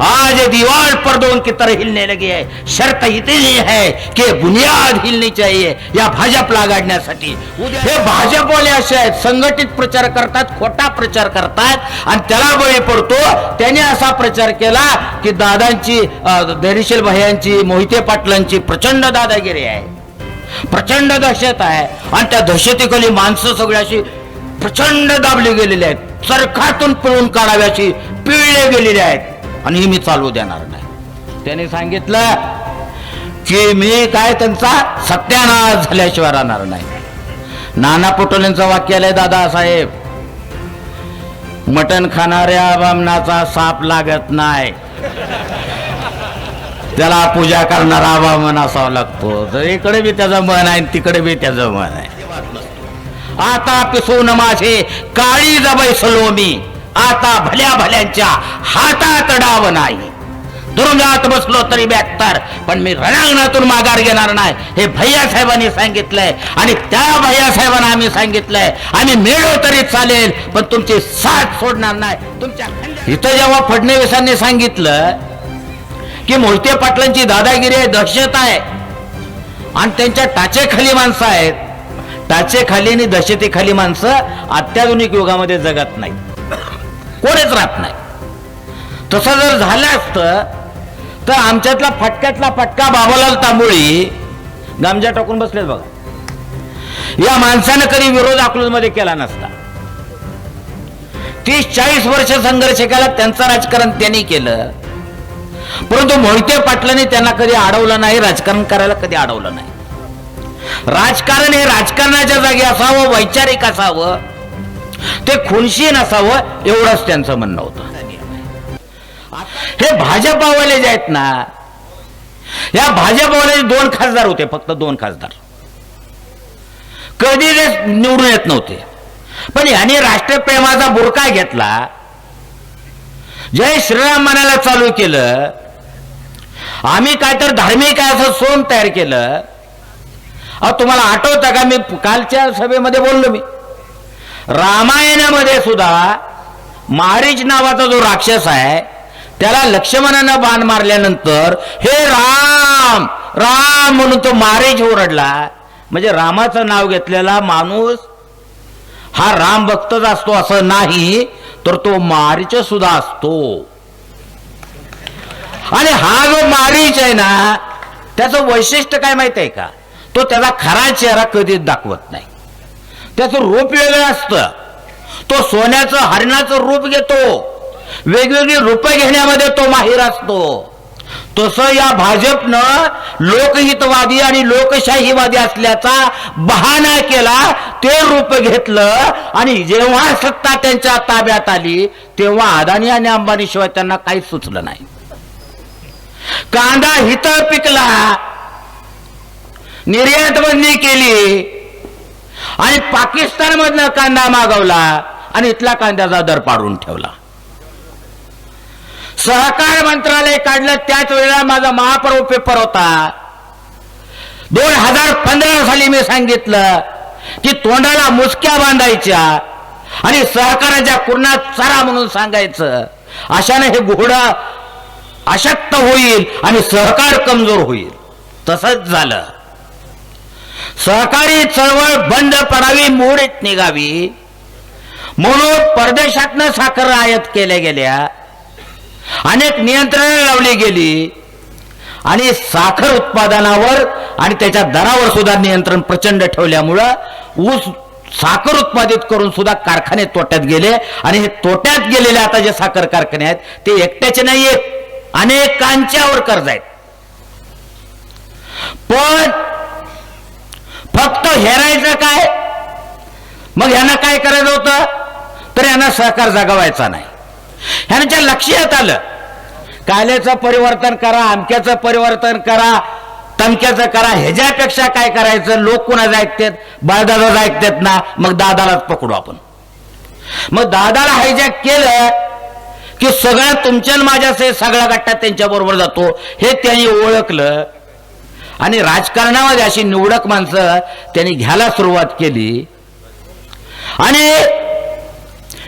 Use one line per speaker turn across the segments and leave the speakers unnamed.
आज दीवार पर दो उनकी तरह हिलने लगी है। शर्त इतनी है कि बुनियाद हिलनी चाहिए या भाजपला गाडण्यासाठी उद्या- हे भाजपवाले असे आहेत संघटित प्रचार करतात खोटा प्रचार करतात आणि त्याला बळी पडतो. त्याने असा प्रचार केला की दादांची धैर्यशील भयांची मोहिते पाटलांची प्रचंड दादागिरी आहे. प्रचंड दहशत आहे. आणि त्या दहशतीखाली माणसं सगळी अशी प्रचंड दाबली गेलेली आहेत. चरखातून पिळून काढावी अशी पिळले गेलेली आहेत. आणि मी चालू देणार नाही. त्याने सांगितलं की मी काय त्यांचा सत्यानाश झाल्याशिवाय राहणार नाही. नाना पटोलेंचं वाक्य आलंय दादा साहेब. मटण खाणाऱ्या बामणाचा साप लागत नाही. त्याला पूजा करणारा बामण असावा लागतो. तर इकडे बी त्याचं मन आहे तिकडे बी त्याचं मन आहे. आता पिसून माझे काळी जबैसलो मी आता भल्या भल्यांच्या हातात डाव नाही. तुरुंगात बसलो तरी बॅक्तर पण मी रणांगणातून माघार घेणार नाही हे भैया साहेबांनी सांगितलंय आणि त्या भैया साहेबांना आम्ही सांगितलंय. आम्ही मिळो तरी चालेल पण तुमची साथ सोडणार नाही. तुमच्या इथं जेव्हा फडणवीसांनी सांगितलं की मोहिते पाटलांची दादागिरी आहे दहशत आहे आणि त्यांच्या टाचेखाली माणसं आहेत टाचेखाली आणि दहशतीखाली माणसं अत्याधुनिक युगामध्ये जगत नाही कोणीच राहत नाही. तसं जर झालं असतं तर आमच्यातला फटक्यातला फटका बाबालाल तांबोळी. गामजा टाकून बसलेत बघा. या माणसानं कधी विरोध अकलूजमध्ये केला नसता. तीस चाळीस वर्ष संघर्ष केला त्यांचं राजकारण त्यांनी केलं. परंतु मोहिते पाटलांनी त्यांना कधी अडवलं नाही राजकारण करायला कधी अडवलं नाही. राजकारण हे राजकारणाच्या जागी असावं वैचारिक असावं. ते खुनशी नसावं एवढंच त्यांचं म्हणणं होतं. हे भाजपावाले जे आहेत ना या भाजपवाले दोन खासदार होते फक्त दोन खासदार. कधी ते निवडून येत नव्हते. पण याने राष्ट्रप्रेमाचा बुरका घेतला. जय श्रीराम म्हणायला चालू केलं. आम्ही काय तर धार्मिक आहे असं सोन तयार केलं. अहो तुम्हाला आठवतं का? मी कालच्या सभेमध्ये बोललो मी. रामायणामध्ये सुद्धा मारीच नावाचा जो राक्षस आहे त्याला लक्ष्मणानं बाण मारल्यानंतर हे राम राम म्हणून तो मारेज ओरडला. म्हणजे रामाचं नाव घेतलेला माणूस हा राम भक्तच असतो असं नाही तर तो मारीच सुद्धा असतो. आणि हा जो मारीच आहे ना त्याचं वैशिष्ट्य काय माहीत आहे का? तो त्याचा खरा चेहरा कधीच दाखवत नाही. त्याचं रूप वेगळं असतं. तो सोन्याचं हरणाचं रूप घेतो. वेगवेगळी रूपं घेण्यामध्ये तो माहीर असतो. तसं या भाजपनं लोकहितवादी आणि लोकशाहीवादी असल्याचा बहाणा केला ते रूप घेतलं आणि जेव्हा सत्ता त्यांच्या ताब्यात आली तेव्हा अदानी आणि अंबानीशिवाय त्यांना काहीच सुचलं नाही. कांदा हित पिकला निर्यात बंदी केली आणि पाकिस्तान मधला कांदा मागवला आणि इथला कांद्याचा दर पाडून ठेवला. सहकार मंत्रालय काढलं त्याच वेळेला माझा महापर्व पेपर होता. दोन हजार पंधरा साली मी सांगितलं की तोंडाला मुसक्या बांधायच्या आणि सहकाराच्या कुर्णात चरा म्हणून सांगायचं. अशाने हे घोडं अशक्त होईल आणि सहकार कमजोर होईल. तसंच झालं. सहकारी चळवळ बंद पडावी मोडीत निघावी. म्हणून परदेशातनं साखर आयात केल्या गेल्या. अनेक नियंत्रणं लावली गेली. आणि साखर उत्पादनावर आणि त्याच्या दरावर सुद्धा नियंत्रण प्रचंड ठेवल्यामुळं ऊस साखर उत्पादित करून सुद्धा कारखाने तोट्यात गेले. आणि हे तोट्यात गेलेले आता जे साखर कारखाने आहेत ते एकट्याचे नाही आहेत अनेकांच्यावर कर्ज आहेत. पण फक्त हेरायचं काय? मग यांना काय करायचं होतं? तर यांना सहकार जगवायचा नाही. ह्यांच्या लक्षात आलं. काल्याचं परिवर्तन करा अमक्याचं परिवर्तन करा तमक्याचं करा ह्याच्यापेक्षा काय करायचं? लोक कुणाच ऐकतात? बाळदादाचं ऐकतात ना? मग दादालाच पकडू आपण. मग दादाला हायजॅक केलं की सगळं तुमच्या माझ्या सगळा गट्टा त्यांच्या बरोबर जातो. हे त्यांनी ओळखलं. आणि राजकारणामध्ये अशी निवडक माणसं त्यांनी घ्यायला सुरुवात केली. आणि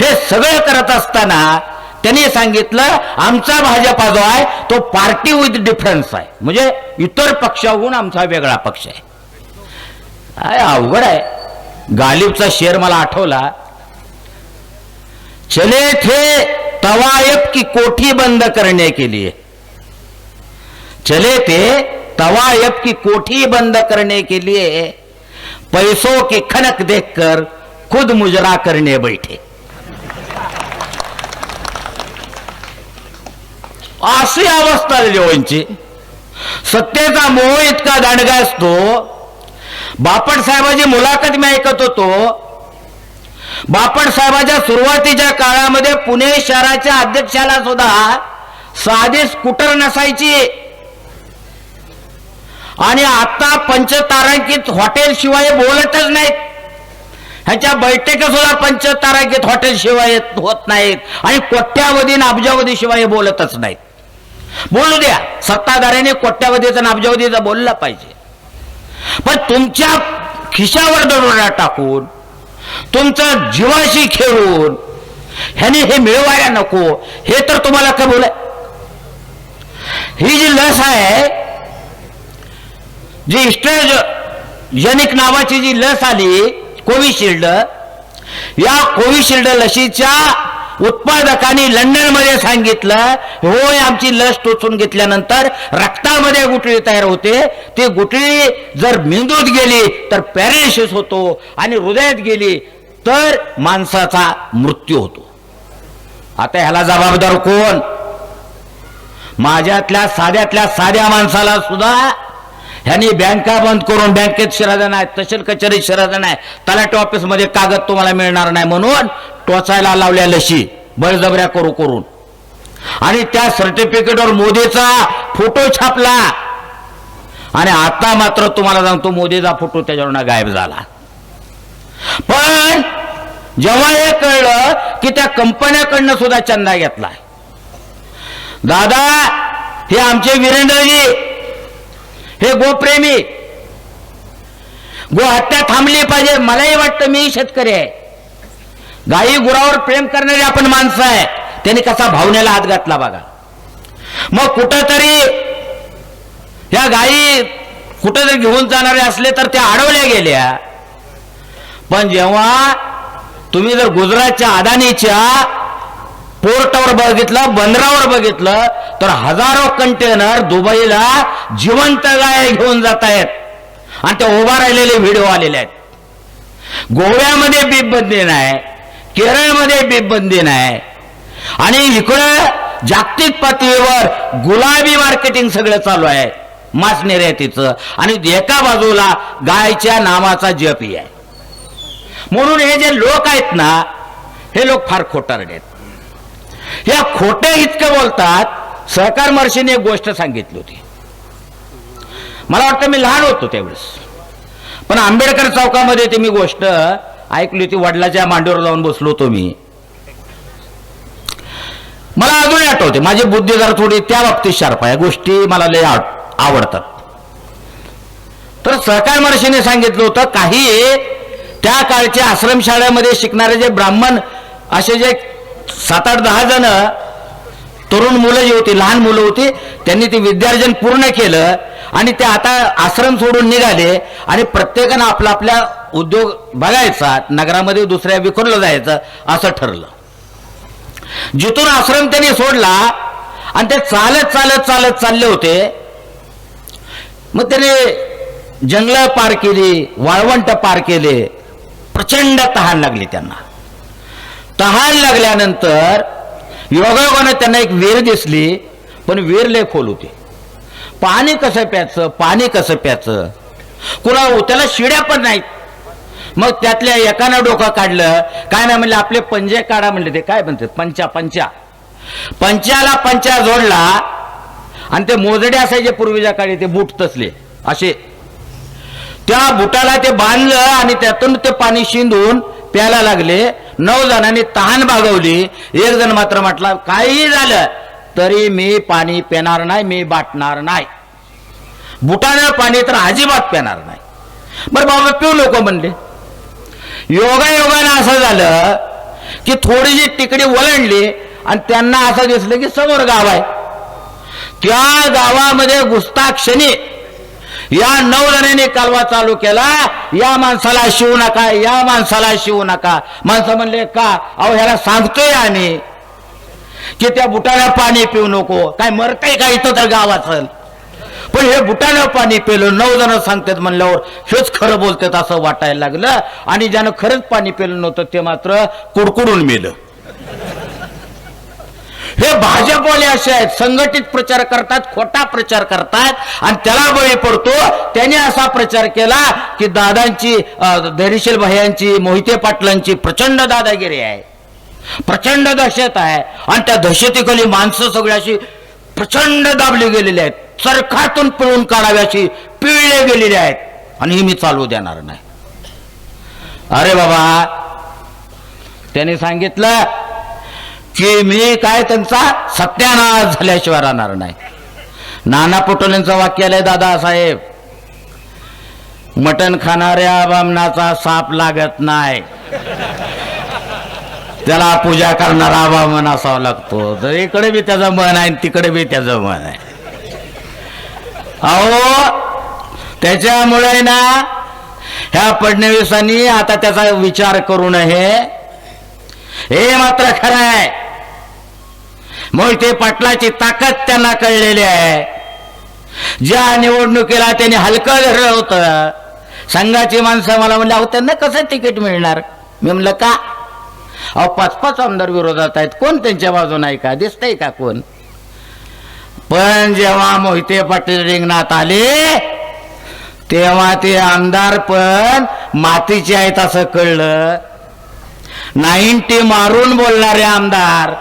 हे सगळं करत असताना त्यांनी सांगितलं आमचा भाजपा जो आहे तो पार्टी विथ डिफरन्स आहे. म्हणजे इतर पक्षाहून आमचा वेगळा पक्ष आहे. अवघड आहे. गालिबचा शेर मला आठवला. चले थे तवायब की कोठी बंद करण्या के लिए. चले थे तवायत की कोठी बंद करने के लिए पैसों की खनक देखकर खुद मुजरा करने बैठे। अशी अवस्था जेवणची सत्तेचा मोह इतका दांडगा असतो। बापट साहेबाची मुलाखत मी ऐकत होतो। बापट साहेबाच्या सुरुवातीच्या काळामध्ये पुणे शहराच्या अध्यक्षाला सुद्धा साधी स्कूटर नसायची. आणि आता पंचतारांकित हॉटेल शिवाय बोलतच नाहीत. ह्याच्या बैठका सुद्धा पंचतारांकित हॉटेल शिवाय होत नाहीत. आणि कोट्यावधी अब्जावधी शिवाय बोलतच नाहीत. बोलू द्या सत्ताधाऱ्याने कोट्यावधीचा आणि अब्जावधीचा बोलला पाहिजे. पण तुमच्या खिशावर दरोडा टाकून तुमचं जीवाशी खेळून ह्याने हे मिळवायला नको हे तर तुम्हाला कबूल आहे. ही जी लस आहे जी इस्ट्रोजेनिक नावाची जी लस आली कोविशिल्ड या कोविशिल्ड लशीच्या उत्पादकांनी लंडनमध्ये सांगितलं होय आमची लस टोचून घेतल्यानंतर रक्तामध्ये गुटळी तयार होते. ती गुटळी जर मेंदूत गेली तर पॅरेलिसिस होतो आणि हृदयात गेली तर माणसाचा मृत्यू होतो. आता ह्याला जबाबदार कोण? माझ्यातल्या साध्यातल्या साध्या माणसाला सुद्धा ह्यांनी बँका बंद करून बँकेत शिराजा नाही तहसील कचेरीत शिराजा नाही तलाठी ऑफिसमध्ये कागद तुम्हाला मिळणार नाही म्हणून टोचायला लावल्या लशी बळजबऱ्या करू करून. आणि त्या सर्टिफिकेटवर मोदीचा फोटो छापला. आणि आता मात्र तुम्हाला सांगतो मोदीचा फोटो त्याच्यावर गायब झाला. पण जेव्हा हे कळलं की त्या कंपन्याकडनं सुद्धा चंदा घेतलाय. दादा हे आमचे वीरेंद्रजी हे गोप्रेमी गो हत्या थांबली पाहिजे. मलाही वाटतं मी शेतकरी आहे. गाई गुरावर प्रेम करणारी आपण माणसं आहे त्यांनी कसा भावनेला हात घातला बघा. मग कुठंतरी ह्या गाई कुठंतरी घेऊन जाणारे असले तर त्या अडवल्या गेल्या. पण जेव्हा तुम्ही जर गुजरातच्या अदानीच्या पोर्टावर बघितलं बंदरावर बघितलं तर हजारो कंटेनर दुबईला जिवंत गाय घेऊन जात आहेत आणि ते उभा राहिलेले व्हिडिओ आलेले आहेत. गोव्यामध्ये बीप बंदी नाही केरळमध्ये बीप बंदी नाही. आणि इकडं जागतिक पातळीवर गुलाबी मार्केटिंग सगळं चालू आहे. मास निर्यातीचं आणि एका बाजूला गायच्या नावाचा जपी आहे. म्हणून हे जे लोक आहेत ना हे लोक फार खोटारडे आहेत. या खोटे इतकं बोलतात. सहकार महर्षीने एक गोष्ट सांगितली होती. मला वाटतं मी लहान होतो त्यावेळेस. पण आंबेडकर चौकामध्ये ती मी गोष्ट ऐकली होती. वडिलाच्या मांडीवर जाऊन बसलो होतो मी. मला अजूनही आठवते. माझी बुद्धी जरा थोडी त्या बाबतीत शार्प आहे. गोष्टी मला लय आव- आवडतात. तर सहकार महर्षीने सांगितलं होतं काही त्या काळच्या आश्रमशाळेमध्ये शिकणारे जे ब्राह्मण असे जे सात आठ दहा जण तरुण मुलं जी होती लहान मुलं होती त्यांनी ते विद्यार्जन पूर्ण केलं आणि ते आता आश्रम सोडून निघाले आणि प्रत्येकानं आपला आपल्या उद्योग बघायचा नगरामध्ये दुसऱ्या विखुरलं जायचं असं ठरलं. जिथून आश्रम त्यांनी सोडला आणि ते चालत चालत चालत चालले होते मग त्याने जंगलं पार केली वाळवंट पार केले प्रचंड तहान लागली त्यांना. तहान लागल्यानंतर योगायोगानं त्यांना एक वेर दिसली पण वेर लय खोल होती. पाणी कसं प्यायचं पाणी कसं प्यायचं? कुणा हो, त्याला शिड्या पण नाहीत. मग त्यातल्या एकानं डोकं काढलं काय नाही म्हणले आपले पंजे काढा म्हणले ते काय म्हणते पंचा पंचा. पंचाला पंचा जोडला आणि ते मोजडे असायचे पूर्वीच्या काळी ते बूट तसले असे. त्या बुटाला ते बांधलं आणि त्यातून ते पाणी शिंदून प्यायला लागले नऊ जणांनी तहान भागवली. एक जण मात्र म्हटला काही झालं तरी मी पाणी पेणार नाही मी बाटणार नाही. बुटानं पाणी तर अजिबात पेणार नाही. बरं बाबा पिऊ लोक म्हणले. योगा योगानं असं झालं की थोडीशी तिकडी वळणली आणि त्यांना असं दिसलं की समोर गाव आहे. त्या गावामध्ये गुस्ताक्षणी या नऊ कालवा चालू केला. या माणसाला शिवू नका या माणसाला शिवू नका. माणसं म्हणले का? अहो ह्याला सांगतोय आम्ही की त्या बुटाला पाणी पिऊ नको. काय मरतय का इथं तर गावाचं पण हे बुटानं पाणी पिलं. नऊ जण सांगतात म्हणल्यावर हेच खरं बोलतात असं वाटायला लागलं. आणि ज्यानं खरंच पाणी पेलं नव्हतं ते मात्र कुडकुडून मेलं. हे भाजपवाले असे आहेत संघटित प्रचार करतात खोटा प्रचार करतात आणि त्याला बळी पडतो. त्याने असा प्रचार केला की दादांची अं, धैर्यशील मोहिते पाटलांची प्रचंड दादागिरी आहे. प्रचंड दहशत आहे. आणि त्या दहशतीखाली माणसं सगळ्याशी प्रचंड दाबली गेलेली आहेत. चरखातून पिळून काढाव्याशी पिळले गेलेले आहेत. आणि हे मी चालू देणार नाही. अरे बाबा त्याने सांगितलं की मी काय त्यांचा सत्यानाश झाल्याशिवाय राहणार नाही. नाना पटोलेंचं वाक्य आलंय दादासाहेब मटण खाणाऱ्या बामणाचा साप लागत नाही. त्याला पूजा करणारा बामण असावा लागतो. तर इकडे बी त्याचं मन आहे आणि तिकडे बी त्याचं मन आहे. अहो त्याच्यामुळे ना ह्या फडणवीसांनी आता त्याचा विचार करू नये. हे मात्र खरं आहे. मोहिते पाटलाची ताकद त्यांना कळलेली आहे. ज्या निवडणुकीला त्यांनी हलकं धरलं होतं संघाची माणसं मला म्हणले अहो त्यांना कसं तिकीट मिळणार? मी म्हणलं का? अहो पाच पाच आमदार विरोधात आहेत. कोण त्यांच्या बाजून आहे का? दिसतंय का कोण? पण जेव्हा मोहिते पाटील रिंगणात आले तेव्हा ते आमदार पण मातीचे आहेत असं कळलं. नाईन्टी मारून बोलणारे आमदार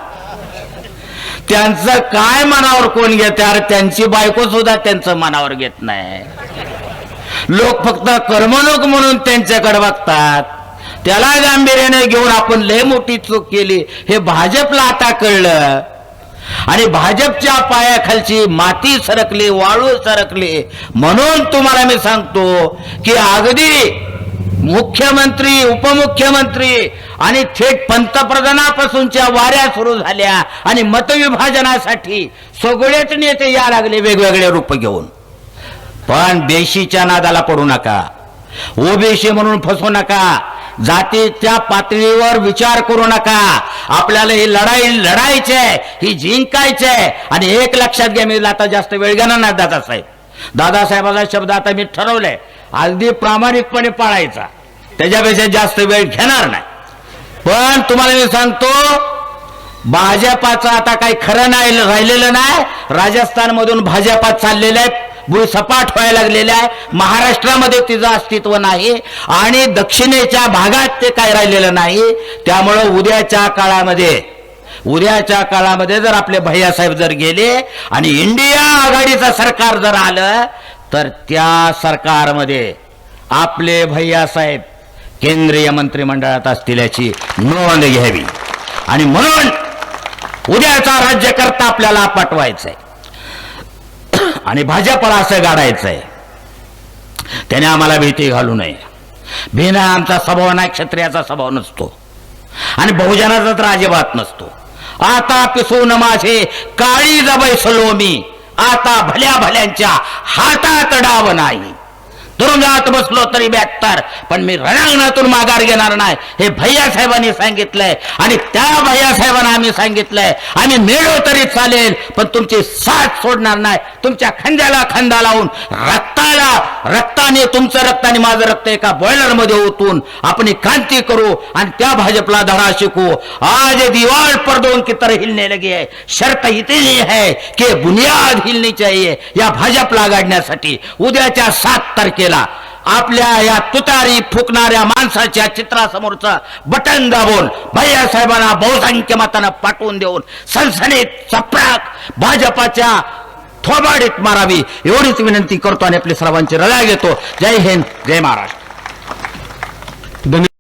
त्यांचं काय मनावर कोण घेते अरे त्यांची बायको सुद्धा त्यांचं मनावर घेत नाही. लोक फक्त कर्मलोक म्हणून त्यांच्याकडे बघतात. त्याला गांभीर्याने घेऊन आपण लय मोठी चूक केली. हे भाजपला आता कळलं. आणि भाजपच्या पायाखालची माती सरकली वाळू सरकली. म्हणून तुम्हाला मी सांगतो की अगदी मुख्यमंत्री उपमुख्यमंत्री आणि थेट पंतप्रधानापासूनच्या वाऱ्या सुरू झाल्या आणि मतविभाजनासाठी सगळेच नेते या लागले वेगवेगळे रूप घेऊन. पण देशीच्या नादाला पडू नका. ओबीसी म्हणून फसू नका. जातीच्या पातळीवर विचार करू नका. आपल्याला ही लढाई लढायची आहे ही जिंकायची आहे. आणि एक लक्षात घ्या मी आता जास्त वेळ घेणार नाही दादासाहेब. दादासाहेबाचा शब्द आता मी ठरवलंय. अगदी प्रामाणिकपणे पाळायचा. त्याच्यापेक्षा जास्त वेळ घेणार नाही. पण तुम्हाला मी सांगतो भाजपाचं आता काही खरं नाही राहिलेलं नाही. राजस्थानमधून भाजपात चाललेलं आहे भूळ सपाट व्हायला लागलेलं आहे. महाराष्ट्रामध्ये तिचं अस्तित्व नाही आणि दक्षिणेच्या भागात ते काय राहिलेलं नाही. त्यामुळं उद्याच्या काळामध्ये उद्याच्या काळामध्ये जर आपले भैयासाहेब जर गेले आणि इंडिया आघाडीचं सरकार जर आलं तर त्या सरकारमध्ये आपले भैयासाहेब केंद्रीय मंत्रिमंडळात असतील याची नोंद घ्यावी. आणि म्हणून उद्याचा राज्यकर्ता आपल्याला पाठवायचंय. आणि भाजपला असं गाडायचंय. त्याने आम्हाला भीती घालू नये. भीना आमचा स्वभाव नाही क्षत्रियाचा स्वभाव नसतो. आणि बहुजनाचा तर अजिबात नसतो. आता पिसून माझे काळी जबैसलो मी. आता भल्या भल्यांच्या हातात डाव नाही. तुरुंगात बसलो तरी बॅक्टर पण मी रणांगणातून माघार घेणार नाही. हे भैया साहेबांनी सांगितलंय. आणि त्या भैया साहेबांना आम्ही सांगितलंय. आम्ही मेलो तरी चालेल पण तुमची साथ सोडणार नाही. तुमच्या खांद्याला खांदा लावून रक्ताला रक्ताने तुमचं रक्त आणि माझं रक्त एका बॉयलरमध्ये ओतून आपण क्रांती करू आणि त्या भाजपला धडा शिकू. आज दिवाळ पर दोन की तरह हिलने लगी है शर्त इतनी है की बुनियाद हिलनी चाहिए. या भाजपला गाडण्यासाठी उद्याच्या सात तारखेला आपल्या या तुतारी फुकणाऱ्या माणसाच्या चित्रासमोरचा बटन दाबून भैया साहेबांना बहुसंख्य मतानं पाठवून देऊन सनसनीत चपराक भाजपाच्या थोबाडीत मारावी एवढीच विनंती करतो आणि आपली सर्वांची रजा घेतो. जय हिंद जय महाराष्ट्र.